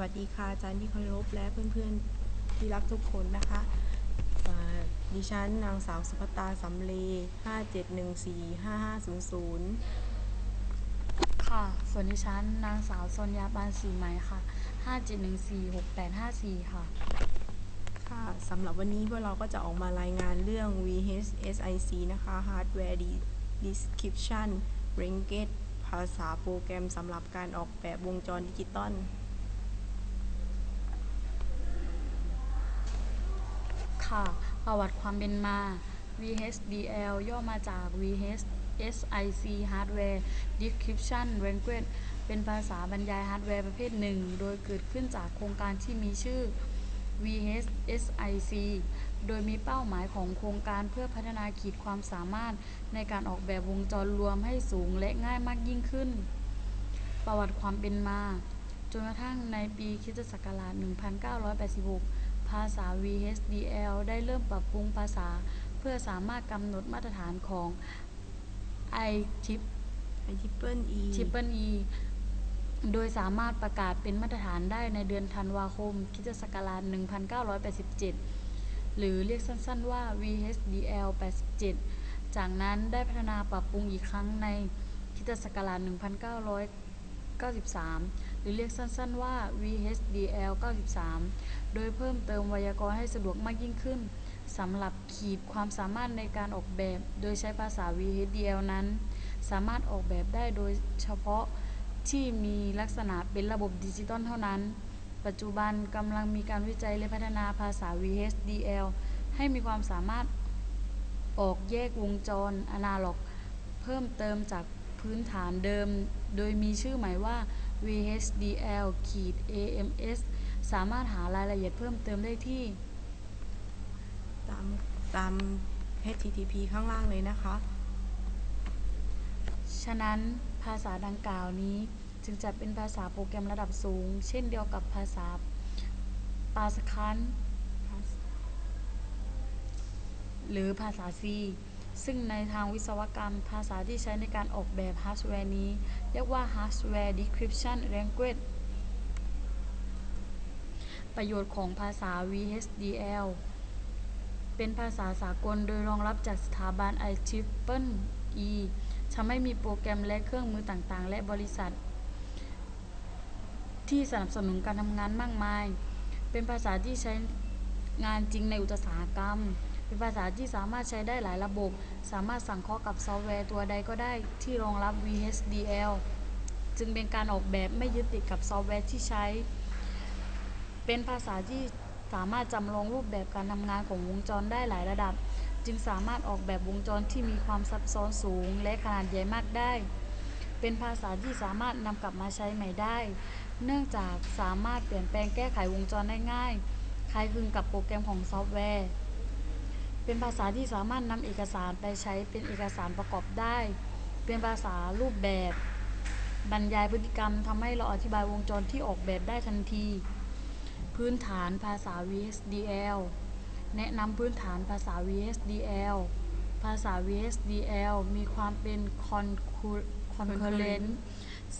วัสดีค่ะอาจารย์ที่เคารพและเพื่อนๆที่รักทุกคนนะคะอ่าดิฉันนางสาวสุภตาสำเล57145500 ค่ะ ส่วนดิฉันนางสาวซนยาปานสีไหมค่ะ 57146854 ค่ะ ค่ะสำหรับวันนี้พวกเราก็จะออกมารายงานเรื่อง VHSIC นะคะ Hardware Description Language ภาษาโปรแกรมสำหรับการออกแบบวงจรดิจิตอล ค่ะ ประวัติความเป็นมา VHDL ย่อมาจาก VHSIC Hardware Description Language เป็นภาษาบรรยายฮาร์ดแวร์ประเภทหนึ่ง โดยเกิดขึ้นจากโครงการที่มีชื่อ VHSIC โดยมีเป้าหมายของโครงการเพื่อพัฒนาขีดความสามารถในการออกแบบวงจรรวมให้สูงและง่ายมากยิ่งขึ้น ประวัติความเป็นมา จนกระทั่งในปีคิศักราช 1986 ภาษา VHDL ได้เริ่มปรับปรุงภาษาเพื่อสามารถกำหนดมาตรฐานของ ITIP i triple e Triple E โดยสามารถประกาศเป็นมาตรฐานได้ในเดือนธันวาคมคริสตศักราช1987 หรือเรียกสั้นๆว่า VHDL 87 จากนั้นได้พัฒนาปรับปรุงอีกครั้งในคริสตศักราช1993 หรือเรียกสั้นๆว่า VHDL 93 โดยเพิ่มเติมไวยากรณ์ให้สะดวกมากยิ่งขึ้นสำหรับขีดความสามารถในการออกแบบ โดยใช้ภาษา VHDL นั้น สามารถออกแบบได้โดยเฉพาะที่มีลักษณะเป็นระบบดิจิตอลเท่านั้น ปัจจุบันกำลังมีการวิจัยและพัฒนาภาษา VHDL ให้มีความสามารถออกแยกวงจรอนาล็อก เพิ่มเติมจากพื้นฐานเดิม โดยมีชื่อหมายว่า VHDL AMS สามารถหารายละเอียดเพิ่มเติมได้ที่ ตามตาม HTTP ข้างล่างเลยนะคะ ฉะนั้นภาษาดังกล่าวนี้จึงจะเป็นภาษาโปรแกรมระดับสูง เช่นเดียวกับภาษาปาสคันหรือภาษา C ซึ่งในทางวิศวกรรม ภาษาที่ใช้ในการออกแบบฮาร์ดแวร์นี้เรียกว่า Hardware Description Language ประโยชน์ของภาษา VHDL เป็นภาษาสากลโดยรองรับจากสถาบัน IEEE ทำให้มีโปรแกรมและเครื่องมือต่างๆ และบริษัท ที่สนับสนุนการทำงานมากมาย เป็นภาษาที่ใช้งานจริงในอุตสาหกรรม เป็นภาษาที่สามารถใช้ได้หลายระบบ สามารถสั่งเคาะกับซอฟต์แวร์ตัวใดก็ได้ที่รองรับ VHDL จึงเป็นการออกแบบไม่ยึดติดกับซอฟต์แวร์ที่ใช้ เป็นภาษาที่สามารถจำลองรูปแบบการทำงานของวงจรได้หลายระดับ จึงสามารถออกแบบวงจรที่มีความซับซ้อนสูง และขนาดใหญ่มากได้ เป็นภาษาที่สามารถนำกลับมาใช้ใหม่ได้ เนื่องจากสามารถเปลี่ยนแปลงแก้ไขวงจรได้ง่าย คล้ายคลึงกับโปรแกรมของซอฟต์แวร์ เป็นภาษาที่สามารถนำเอกสารไปใช้เป็นเอกสารประกอบได้ เป็นภาษารูปแบบ บรรยายพฤติกรรมทำให้เราอธิบายวงจรที่ออกแบบได้ทันที พื้นฐานภาษา VHDL แนะนำพื้นฐานภาษา VHDL ภาษา VHDL มีความเป็น concurrent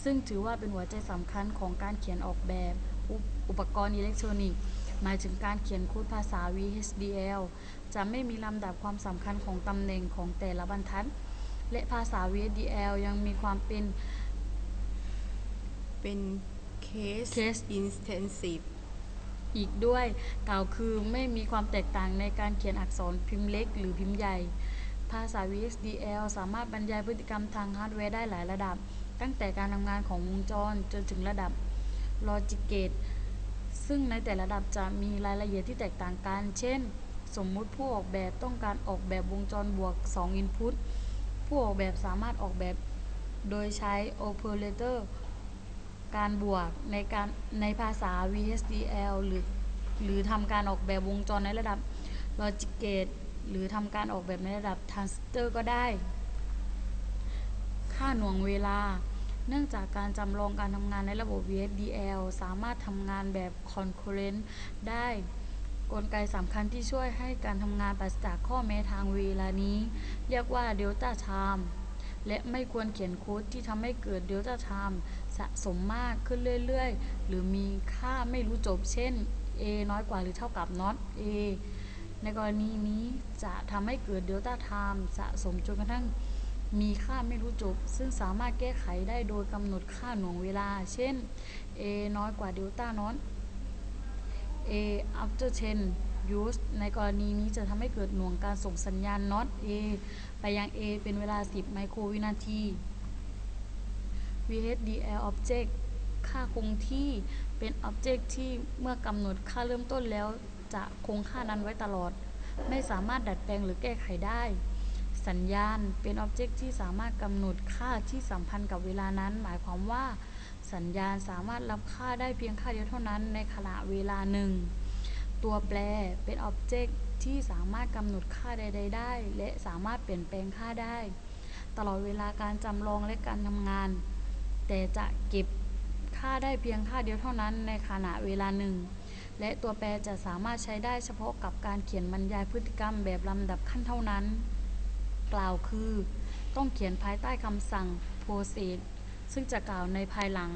ซึ่งถือว่าเป็นหัวใจสำคัญของการเขียนออกแบบอุปอุปกรณ์อิเล็กทรอนิกส์ หมายถึงการเขียนโค้ดภาษา VHDL จะไม่มีลำดับความสำคัญของตำแหน่งของแต่ละบรรทัด และภาษา VHDL ยังมีความเป็น เป็น case Case intensive อีกด้วยกล่าวคือไม่มีความแตกต่างในการเขียนอักษรพิมพ์เล็กหรือพิมพ์ใหญ่ ภาษา VHDL สามารถบรรยายพฤติกรรมทางฮาร์ดแวร์ได้หลายระดับ ตั้งแต่การทำงานของวงจรจนถึงระดับ Logic Gate ซึ่งในแต่ละระดับจะมีรายละเอียดที่แตกต่างกัน เช่น สมมุติผู้ออกแบบต้องการออกแบบวงจรบวก 2 Input ผู้ออกแบบสามารถออกแบบโดยใช้ Operator การบวกในการในภาษา VHDL หรือหรือทำการออกแบบวงจรในระดับ Logic Gate หรือทำการออกแบบในระดับ Transistor ก็ได้ ค่าหน่วงเวลา เนื่องจากการจำลองการทำงานในระบบ VHDL สามารถทำงานแบบ concurrent ได้ กลไกสำคัญที่ช่วยให้การทำงานปราศจากข้อแม้ทางเวลานี้ เรียกว่า Delta Time และไม่ควรเขียนโค้ดที่ทำให้เกิด Delta Time สะสมมากขึ้นเรื่อยๆ หรือมีค่าไม่รู้จบ เช่น a น้อยกว่าหรือเท่ากับ not a ในกรณีนี้จะทำให้เกิด Delta Time สะสมจนกระทั่ง มีค่าไม่รู้จบ ซึ่งสามารถแก้ไขได้โดยกำหนดค่าหน่วงเวลา เช่น a น้อยกว่า Delta not a after 10 use ในกรณีนี้จะทำให้เกิดหน่วงการส่งสัญญาณ not a ไปยัง a เป็นเวลา 10 ไมโครวินาที VHDL object ค่าคงที่เป็น object ที่เมื่อกำหนดค่าเริ่มต้นแล้วจะคงค่านั้นไว้ตลอด ไม่สามารถดัดแปลงหรือแก้ไขได้ สัญญาณ เป็น object ที่สามารถกำหนดค่าที่สัมพันธ์กับเวลานั้น หมายความว่า สัญญาณสามารถรับค่าได้เพียงค่าเดียวเท่านั้นในขณะเวลาหนึ่ง ตัวแปร เป็น object ที่สามารถกำหนดค่าใด ๆ ได้ และสามารถเปลี่ยนแปลงค่าได้ ตลอดเวลาการจำลองและการทำงาน แต่จะเก็บค่าได้เพียงค่าเดียวเท่านั้นในขณะเวลาหนึ่งและตัวแปรจะสามารถใช้ได้เฉพาะกับการเขียนบรรยายพฤติกรรมแบบลำดับขั้นเท่านั้น กล่าวคือ ต้องเขียนภายใต้คำสั่ง process ซึ่งจะกล่าวในภายหลัง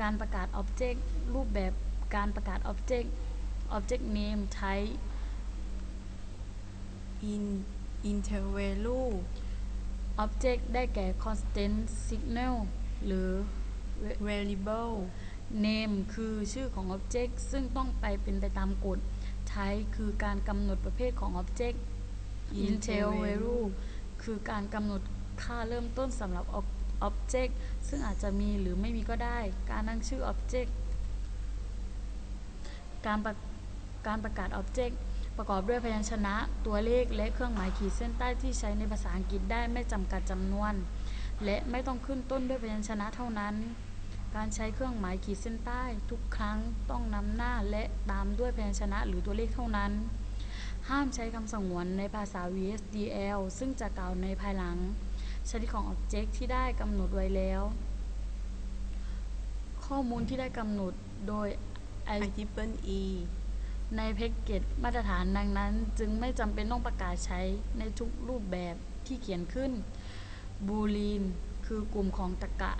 การประกาศ object รูปแบบการประกาศ object object name type in intervalue object ได้แก่ constant signal หรือ variable name คือชื่อของ object ซึ่งต้องไปเป็นไปตามกฎ type คือการกำหนดประเภทของ object intel value คือการกำหนดค่าเริ่มต้นสำหรับ ob- object ซึ่งอาจจะมีหรือไม่มีก็ได้ การตั้งชื่อ object การประการประกาศ object ประกอบด้วยพยัญชนะ ตัวเลข และเครื่องหมายขีดเส้นใต้ที่ใช้ในภาษาอังกฤษได้ไม่จำกัดจำนวน และไม่ต้องขึ้นต้นด้วยพยัญชนะเท่านั้น การใช้เครื่องหมายขีดเส้นใต้ ทุกครั้งต้องนำหน้าและตามด้วยพยัญชนะหรือตัวเลขเท่านั้น ห้ามใช้คำสงวนในภาษา VSDL ซึ่งจะกล่าวในภายหลัง ชนิดของ Object ที่ได้กำหนดไว้แล้ว ข้อมูลที่ได้กำหนดโดย i triple e ในแพ็กเกจมาตรฐานดังนั้น จึงไม่จำเป็นต้องประกาศใช้ในทุกรูปแบบที่เขียนขึ้น บูลีนคือกลุ่มของตรรกะ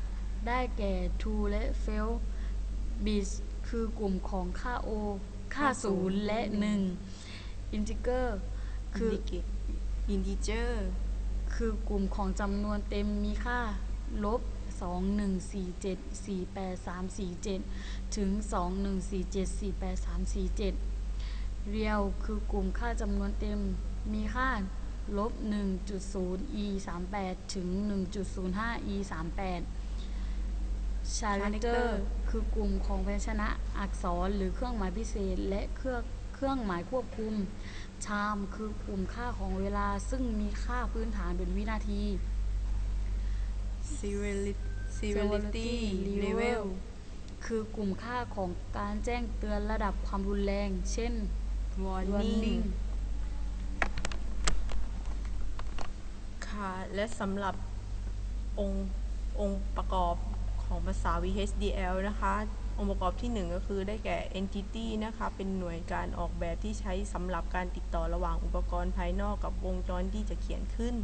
ได้แก่ true และ false bits คือกลุ่มของค่า o ค่า 0 และ 1 integer คือ indicate integer คือกลุ่มของจำนวนเต็มมีค่า ลบ 2147483347 ถึง 2147483347 เรียวคือกลุ่มค่าจำนวนเต็มมีค่า ลบ 1.0 e 38ถึง 1.05 e 38ชาร์เตอ Character ร์ คือกลุ่มของพยัญชนะอักษรหรือเครื่องหมายพิเศษและเครื่อง เครื่องหมายควบคุม ชามคือกลุ่มค่าของเวลาซึ่งมีค่าพื้นฐานเป็นวินาที seriality Seriality level level คือกลุ่มค่าของการแจ้งเตือนระดับความรุนแรง เช่น warning warning ค่ะ และสำหรับองค์องค์ประกอบของภาษา VHDL นะคะ องค์ประกอบที่หนึ่งก็คือได้แก่ entity นะคะ เป็นหน่วยการออกแบบที่ใช้สำหรับการติดต่อระหว่างอุปกรณ์ภายนอกกับวงจรที่จะเขียนขึ้น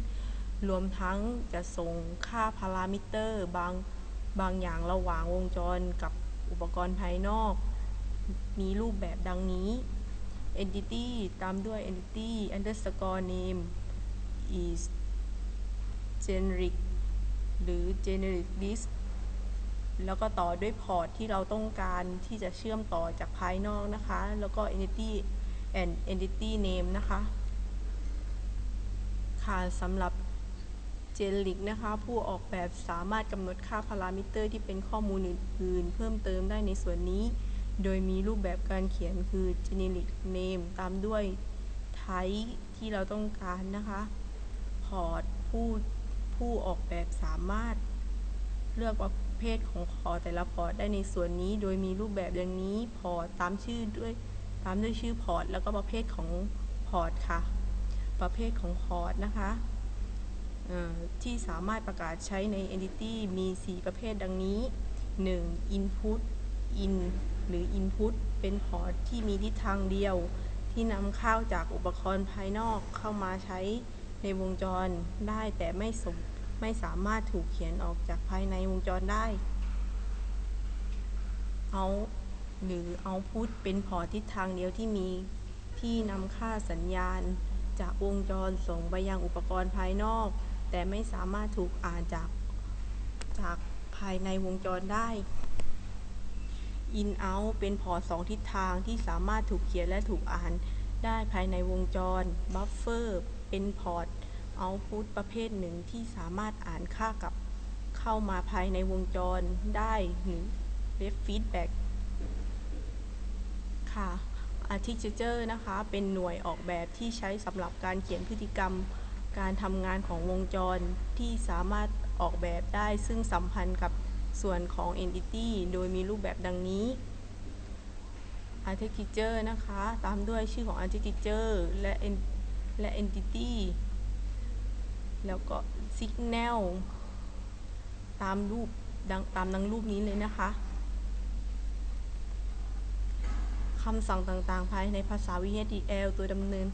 รวมทั้งจะส่งค่าพารามิเตอร์บางบางอย่างระหว่างวงจรกับอุปกรณ์ภายนอก มีรูปแบบดังนี้ entity ตามด้วย entity underscore name is generic หรือ generic list แล้วก็ต่อด้วยพอร์ตที่เราต้องการที่จะเชื่อมต่อจากภายนอกนะคะ แล้วก็ entity and entity name นะคะ ค่ะสำหรับ generic นะคะ ผู้ออกแบบสามารถกำหนดค่าพารามิเตอร์ที่เป็นข้อมูลอื่น ๆ เพิ่มเติมได้ในส่วนนี้ โดยมีรูปแบบการเขียนคือ generic name ตามด้วย type ที่เราต้องการนะคะพอร์ตผู้ผู้ออกแบบสามารถเลือกประ เภทของพอร์ตแต่ละพอร์ตได้ในส่วนนี้ โดยมีรูปแบบดังนี้พอร์ตตามชื่อด้วยตามด้วยชื่อพอร์ตแล้วก็ประเภทของพอร์ตค่ะ ประเภทของพอร์ตนะคะที่สามารถประกาศใช้ใน entity มี 4 ประเภทดังนี้ 1. input in หรือ input เป็นพอร์ตที่มีทิศทางเดียว ที่นำเข้าจากอุปกรณ์ภายนอกเข้ามาใช้ในวงจรได้แต่ไม่สม ไม่สามารถถูกเขียนออกจากภายในวงจรได้ เอาหรือเอาพุทเป็นพอทิศทางเดียวที่มีที่นำค่าสัญญาณ จากวงจรส่งไปยังอุปกรณ์ภายนอก แต่ไม่สามารถถูกอ่านจากจากภายในวงจรได้ in out เป็นพอร์ตสองทิศทางที่สามารถถูกเขียนและถูกอ่านได้ภายในวงจร buffer เป็นพอร์ต output ประเภทหนึ่งที่สามารถอ่านค่ากับเข้ามาภายในวงจรได้หรือ ref feedback ค่ะ architecture นะคะ เป็นหน่วยออกแบบที่ใช้สำหรับการเขียนพฤติกรรม การทำงานของวงจรที่สามารถออกแบบได้ซึ่งสัมพันธ์กับส่วนของ entity โดยมีรูปแบบดังนี้ architecture นะคะ ตามด้วยชื่อของ architecture และ และ entity แล้วก็ signal ตามรูปดังตามดังรูปนี้เลยนะคะคำสั่งต่างๆ ภายในภาษา VHDL ตัวดำเนิน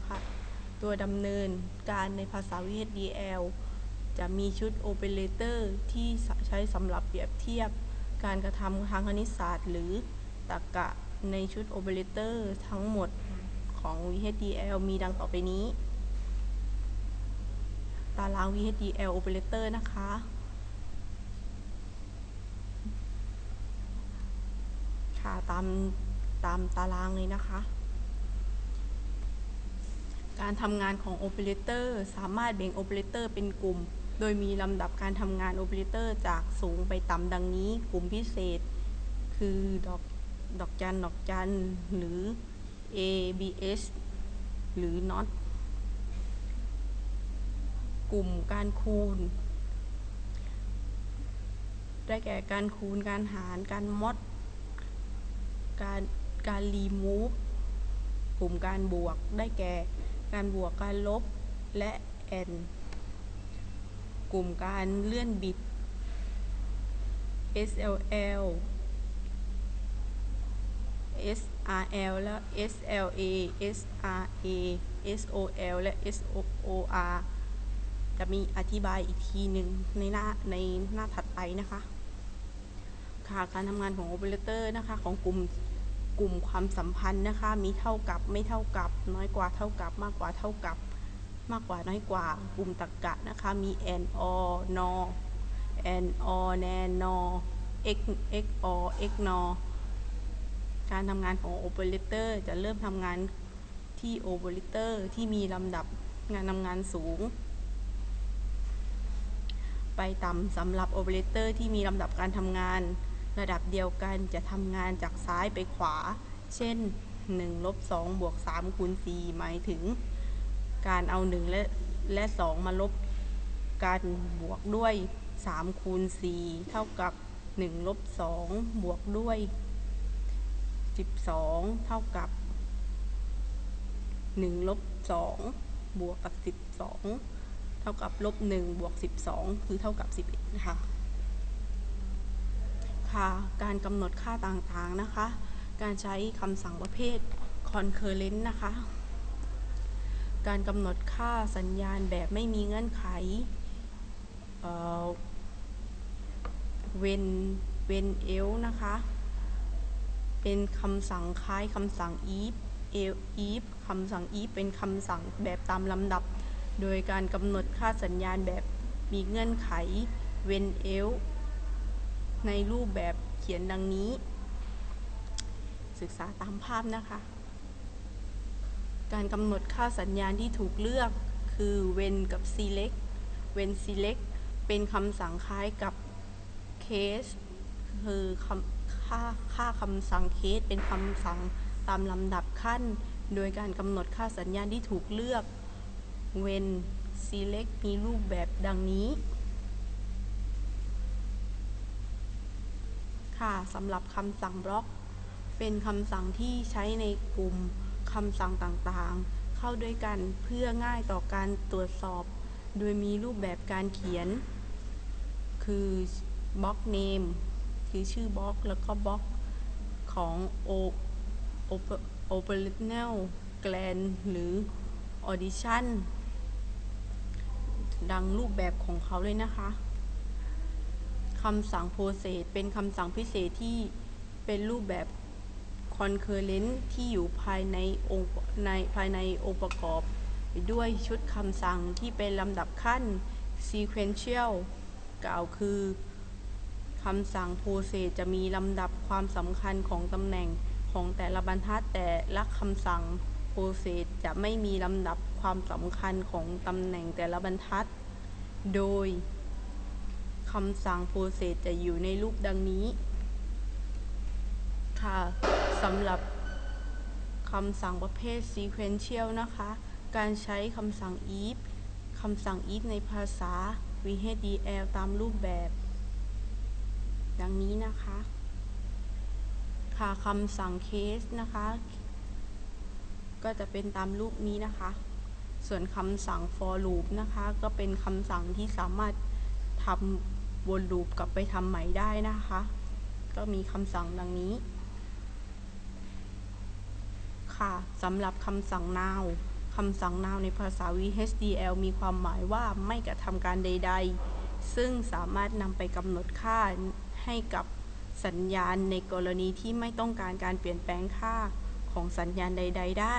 ตัวดำเนินการในภาษา VHDL จะมีชุดโอเปเรเตอร์ที่ใช้สำหรับเปรียบเทียบการกระทำทางคณิตศาสตร์ หรือตรรกะในชุดโอเปเรเตอร์ทั้งหมดของ VHDL มีดังต่อไปนี้าราง VHDL operator นะคะ ค่ะตามตามตารางเลยนะคะ การทำงานของโอเปอเรเตอร์สามารถแบ่งโอเปอเรเตอร์เป็นกลุ่ม โดยมีลำดับการทำงานโอเปอเรเตอร์จากสูงไปต่ำดังนี้ กลุ่มพิเศษ คือดอกดอกจัน ดอกจัน หรือ A B S หรือ not กลุ่มการคูณ ได้แก่การคูณการหารการมด การการรีมูฟกลุ่มการบวกได้แก่การบวกการลบและแอนกลุ่มการเลื่อนบิต SLL SRL และ SLA SRA SOL และ SOR จะมีอธิบายอีกทีหนึ่งในหน้าในหน้าถัดไปนะคะค่ะการทำงานของโอเปอเรเตอร์นะคะของกลุ่มกลุ่มความสัมพันธ์นะคะ มีเท่ากับไม่เท่ากับ น้อยกว่าเท่ากับ มากกว่าเท่ากับ มากกว่าน้อยกว่ากลุ่มตรรกะนะคะ มี and or nor and or nan nor x x or x nor การทำงานของโอเปอเรเตอร์จะเริ่มทำงานที่โอเปอเรเตอร์ที่มีลำดับงานทำงานสูง ไปต่ำสำหรับโอเปอเรเตอร์ที่มีลำดับการทำงาน ระดับเดียวกันจะทำงานจากซ้ายไปขวา เช่น1ลบ2บวก3คูณ4หมายถึง การเอา 1 และและ 2 มาลบกันบวกด้วย3คูณ4เท่ากับ1ลบ2บวกด้วย 12 เท่ากับ1ลบ2บวกกับ 12 เท่ากับลบ1บวก12 คือเท่ากับ 11 นะคะ ค่ะ การกำหนดค่าต่างๆนะคะ การใช้คำสั่งประเภท concurrent นะคะ การกำหนดค่าสัญญาณแบบไม่มีเงื่อนไขเอ่อ when when else นะคะ เป็นคำสั่งคล้ายคำสั่ง if if คำสั่ง if เป็นคำสั่งแบบตามลำดับ โดยการกำหนดค่าสัญญาณแบบมีเงื่อนไข when else ในรูปแบบเขียนดังนี้ ศึกษาตามภาพนะคะ การกำหนดค่าสัญญาณที่ถูกเลือกคือ when กับ select when select เป็นคำสั่งคล้ายกับ case คือค,ค่าค่าคำสั่ง case เป็นคำสั่งตามลำดับขั้น โดยการกำหนดค่าสัญญาณที่ถูกเลือก when select มีรูปแบบดังนี้ ค่ะสำหรับคำสั่งบล็อก เป็นคำสั่งที่ใช้ในกลุ่มคำสั่งต่างๆ เข้าด้วยกันเพื่อง่ายต่อการตรวจสอบ โดยมีรูปแบบการเขียน คือบล็อกเนมคือชื่อบล็อกแล้วก็บล็อกของ o operational grand หรือ audition ดังรูปแบบของเขาเลยนะคะคำสั่ง process เป็นคำสั่งพิเศษที่เป็นรูปแบบ concurrent ที่อยู่ภายในองค์ในภายในองค์ประกอบ ด้วยชุดคำสั่งที่เป็นลำดับขั้น sequential กล่าวคือคำสั่ง process จะมีลำดับความสำคัญของตำแหน่งของแต่ละบรรทัดแต่ละคำสั่ง process จะไม่มีลำดับความสำคัญของตำแหน่งแต่ละบรรทัด โดยคำสั่ง process จะอยู่ในรูปดังนี้ ค่ะสำหรับคำสั่งประเภท sequential นะคะ การใช้คำสั่ง if คำสั่ง if ในภาษา VHDL ตามรูปแบบ ดังนี้นะคะ ค่ะคำสั่ง case นะคะ ก็จะเป็นตามรูปนี้นะคะ ส่วนคำสั่ง for loop นะคะ ก็เป็นคำสั่งที่สามารถทำวนลูปกลับไปทำใหม่ได้นะคะ ก็มีคำสั่งดังนี้ ค่ะสำหรับคำสั่ง now คำสั่ง now ในภาษา VHDL มีความหมายว่าไม่กระทำการใด ๆ ซึ่งสามารถนำไปกำหนดค่าให้กับสัญญาณในกรณีที่ไม่ต้องการการเปลี่ยนแปลงค่า ของสัญญาณใด ๆ ได้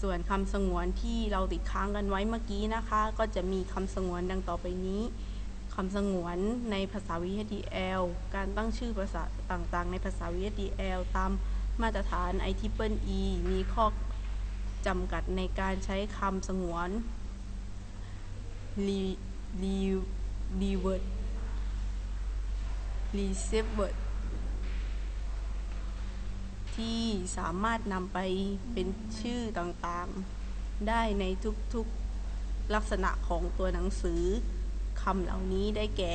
ส่วนคำสงวนที่เราติดค้างกันไว้เมื่อกี้นะคะ ก็จะมีคำสงวนดังต่อไปนี้คำสงวนในภาษา VHDL การตั้งชื่อภาษาต่างๆ ในภาษา VHDL ตามมาตรฐาน IEEE มีข้อจำกัดในการใช้คำสงวน re re revert receiver ที่สามารถนำไปเป็นชื่อต่างๆ ได้ในทุกๆลักษณะของตัวหนังสือคำเหล่านี้ได้แก่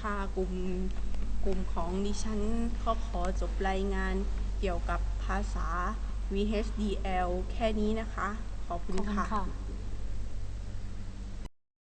ค่ะกลุ่มกลุ่มของดิฉันก็ขอจบรายงานเกี่ยวกับภาษา VHDL แค่นี้นะคะ ขอบคุณค่ะ